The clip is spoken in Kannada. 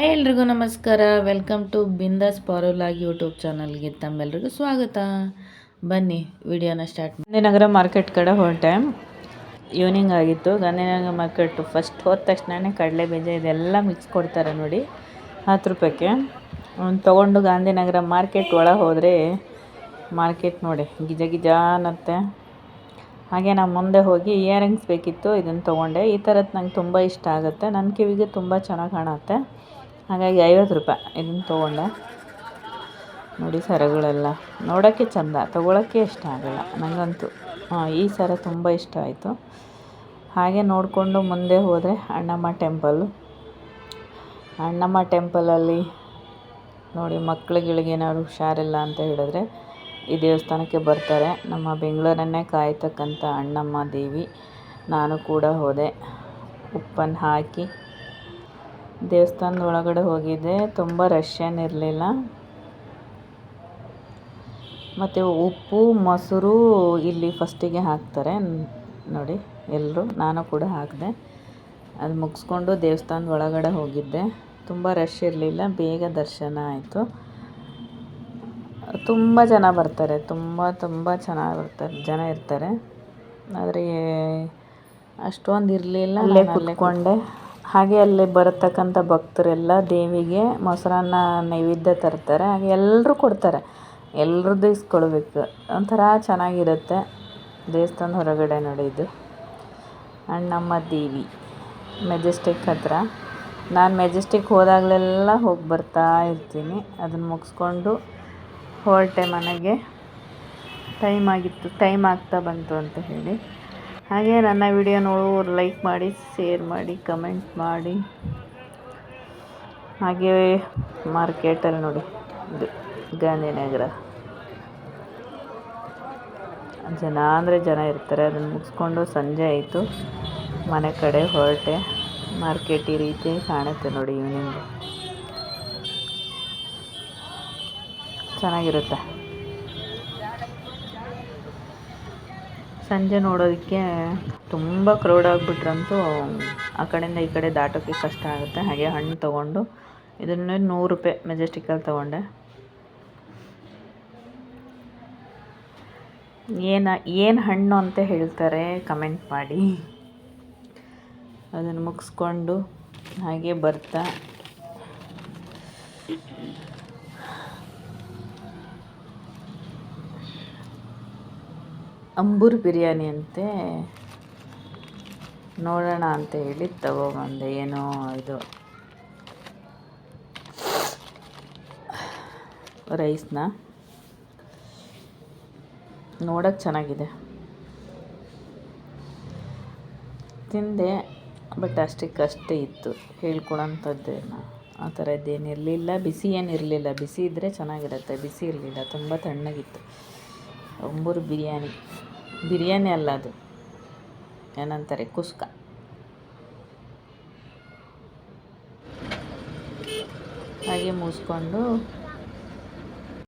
ಹಾಯ್ ಎಲ್ರಿಗೂ ನಮಸ್ಕಾರ. ವೆಲ್ಕಮ್ ಟು ಬಿಂದಾಸ್ ಪಾರೋಲಾಗಿ ಯೂಟ್ಯೂಬ್ ಚಾನಲ್ಗೆ ತಮ್ಮೆಲ್ರಿಗೂ ಸ್ವಾಗತ. ಬನ್ನಿ, ವಿಡಿಯೋನ ಸ್ಟಾರ್ಟ್ ಗಾಂಧಿನಗರ ಮಾರ್ಕೆಟ್ ಕಡೆ ಹೊರಟೆ ಈವ್ನಿಂಗ್ ಆಗಿತ್ತು. ಗಾಂಧಿನಗರ ಮಾರ್ಕೆಟ್ ಫಸ್ಟ್ ಹೋದ ತಕ್ಷಣವೇ ಕಡಲೆ ಬೀಜ ಇದೆಲ್ಲ ಮಿಕ್ಸ್ ಕೊಡ್ತಾರೆ ನೋಡಿ, ಹತ್ತು ರೂಪಾಯಿಗೆ. ಅವ್ನು ತೊಗೊಂಡು ಗಾಂಧಿನಗರ ಮಾರ್ಕೆಟ್ ಒಳಗೆ ಹೋದರೆ ಮಾರ್ಕೆಟ್ ನೋಡಿ, ಗಿಜ ಗಿಜ ಅನ್ನತ್ತೆ. ಹಾಗೆ ನಾನು ಮುಂದೆ ಹೋಗಿ ಇಯರಿಂಗ್ಸ್ ಬೇಕಿತ್ತು ಇದನ್ನು ತೊಗೊಂಡೆ. ಈ ಥರದ್ದು ನಂಗೆ ತುಂಬ ಇಷ್ಟ ಆಗುತ್ತೆ. ನನ್ನ ಕಿವಿಗೆ ತುಂಬ ಚೆನ್ನಾಗಿ ಕಾಣುತ್ತೆ. ಹಾಗಾಗಿ ಐವತ್ತು ರೂಪಾಯಿ ಇದನ್ನು ತೊಗೊಂಡೆ. ನೋಡಿ ಸರಗಳೆಲ್ಲ. ನೋಡೋಕ್ಕೆ ಚಂದ, ತೊಗೊಳಕ್ಕೆ ಇಷ್ಟ ಆಗಲ್ಲ. ನನಗಂತೂ ಈ ಸರ ತುಂಬ ಇಷ್ಟ ಆಯಿತು. ಹಾಗೆ ನೋಡಿಕೊಂಡು ಮುಂದೆ ಹೋದರೆ ಅಣ್ಣಮ್ಮ ಟೆಂಪಲ್ಲು ಅಣ್ಣಮ್ಮ ಟೆಂಪಲಲ್ಲಿ ನೋಡಿ ಮಕ್ಳುಗಳಿಗೆ ಏನಾದ್ರು ಹುಷಾರಿಲ್ಲ ಅಂತ ಹೇಳಿದ್ರೆ ಈ ದೇವಸ್ಥಾನಕ್ಕೆ ಬರ್ತಾರೆ. ನಮ್ಮ ಬೆಂಗಳೂರನ್ನೇ ಕಾಯ್ತಕ್ಕಂಥ ಅಣ್ಣಮ್ಮ ದೇವಿ. ನಾನು ಕೂಡ ಹೋದೆ. ಉಪ್ಪನ್ನು ಹಾಕಿ ದೇವಸ್ಥಾನದ ಒಳಗಡೆ ಹೋಗಿದ್ದೆ. ತುಂಬ ರಶ್ ಏನಿರಲಿಲ್ಲ ಮತ್ತು ಉಪ್ಪು ಮೊಸರು ಇಲ್ಲಿ ಫಸ್ಟಿಗೆ ಹಾಕ್ತಾರೆ. ನೋಡಿ ಎಲ್ಲರೂ ನಾನು ಕೂಡ ಹಾಕಿದೆ. ಅದು ಮುಗಿಸ್ಕೊಂಡು ದೇವಸ್ಥಾನದ ಒಳಗಡೆ ಹೋಗಿದ್ದೆ. ತುಂಬ ರಶ್ ಇರಲಿಲ್ಲ. ಬೇಗ ದರ್ಶನ ಆಯಿತು. ತುಂಬ ಜನ ಬರ್ತಾರೆ. ತುಂಬ ತುಂಬ ಚೆನ್ನಾಗಿ ಬರ್ತಾರೆ. ಜನ ಇರ್ತಾರೆ. ಆದರೆ ಅಷ್ಟೊಂದು ಇರಲಿಲ್ಲ. ಅಲ್ಲೇ ಕುತ್ಕೊಂಡೆ. ಹಾಗೆ ಅಲ್ಲಿ ಬರತಕ್ಕಂಥ ಭಕ್ತರೆಲ್ಲ ದೇವಿಗೆ ಮೊಸರನ್ನ ನೈವೇದ್ಯ ತರ್ತಾರೆ, ಹಾಗೆ ಎಲ್ಲರೂ ಕೊಡ್ತಾರೆ. ಎಲ್ಲರದ್ದು ಇಸ್ಕೊಳ್ಬೇಕು ಒಂಥರ ಚೆನ್ನಾಗಿರುತ್ತೆ ದೇವಸ್ಥಾನ ಹೊರಗಡೆ ನೋಡಿದ್ದು ಅಣ್ಣಮ್ಮ ದೇವಿ, ಮೆಜೆಸ್ಟಿಕ್ ಹತ್ರ. ನಾನು ಮೆಜೆಸ್ಟಿಕ್ ಹೋದಾಗಲೆಲ್ಲ ಹೋಗಿ ಬರ್ತಾ ಇರ್ತೀನಿ. ಅದನ್ನು ಮುಗಿಸ್ಕೊಂಡು ಹೊರಟೆ ಮನೆಗೆ. ಟೈಮ್ ಆಗಿತ್ತು, ಟೈಮ್ ಆಗ್ತಾ ಬಂತು ಅಂತ ಹೇಳಿ. ಹಾಗೆ ನನ್ನ ವಿಡಿಯೋ ನೋಡುವವರು ಲೈಕ್ ಮಾಡಿ ಶೇರ್ ಮಾಡಿ ಕಮೆಂಟ್ ಮಾಡಿ. ಹಾಗೆ ಮಾರ್ಕೆಟಲ್ಲಿ ನೋಡಿ, ಇದು ಗಾಂಧಿನಗರ. ಜನ ಅಂದರೆ ಜನ ಇರ್ತಾರೆ, ಅದನ್ನು ಮುಗಿಸ್ಕೊಂಡು ಸಂಜೆ ಆಯಿತು. ಮನೆ ಕಡೆ ಹೊರಟೆ ಮಾರ್ಕೆಟ್ ಈ ರೀತಿ ಕಾಣುತ್ತೆ ನೋಡಿ ಈವ್ನಿಂಗ್ ಚೆನ್ನಾಗಿರುತ್ತೆ. ಸಂಜೆ ನೋಡೋದಕ್ಕೆ ತುಂಬ ಕ್ರೌಡ್ ಆಗಿಬಿಟ್ರಂತೂ ಆ ಕಡೆಯಿಂದ ಈ ಕಡೆ ದಾಟೋಕ್ಕೆ ಕಷ್ಟ ಆಗುತ್ತೆ. ಹಾಗೆ ಹಣ್ಣು ತೊಗೊಂಡು ಇದನ್ನೇ ನೂರು ರೂಪಾಯಿ ಮೆಜೆಸ್ಟಿಕಲ್ಲಿ ತೊಗೊಂಡೆ. ಏನು ಏನು ಹಣ್ಣು ಅಂತ ಹೇಳ್ತಾರೆ ಕಮೆಂಟ್ ಮಾಡಿ. ಅದನ್ನು ಮುಗಿಸ್ಕೊಂಡು ಹಾಗೆ ಬರ್ತಾ. ಅಂಬೂರ್ ಬಿರಿಯಾನಿ ಅಂತೆ. ನೋಡೋಣ ಅಂತ ಹೇಳಿ ತಗೊಬಂದೆ ಏನೋ ಇದು. ರೈಸ್ನ. ನೋಡೋಕ್ಕೆ ಚೆನ್ನಾಗಿದೆ. ತಿಂದೆ, ಬಟ್ ಅಷ್ಟಕ್ಕಷ್ಟೇ ಇತ್ತು. ಹೇಳ್ಕೊಳೋಂಥದ್ದೇನು ಆ ಥರದ್ದೇನಿರಲಿಲ್ಲ ಬಿಸಿ ಏನಿರಲಿಲ್ಲ ಬಿಸಿ ಇದ್ದರೆ ಚೆನ್ನಾಗಿರುತ್ತೆ. ಬಿಸಿ ಇರಲಿಲ್ಲ. ತುಂಬ ತಣ್ಣಗಿತ್ತು. ಅಂಬೂರು ಬಿರಿಯಾನಿ. ಬಿರಿಯಾನಿ ಅಲ್ಲ ಅದು. ಏನಂತಾರೆ? ಕುಸ್ಕ. ಹಾಗೆ ಮುಗಿಸ್ಕೊಂಡು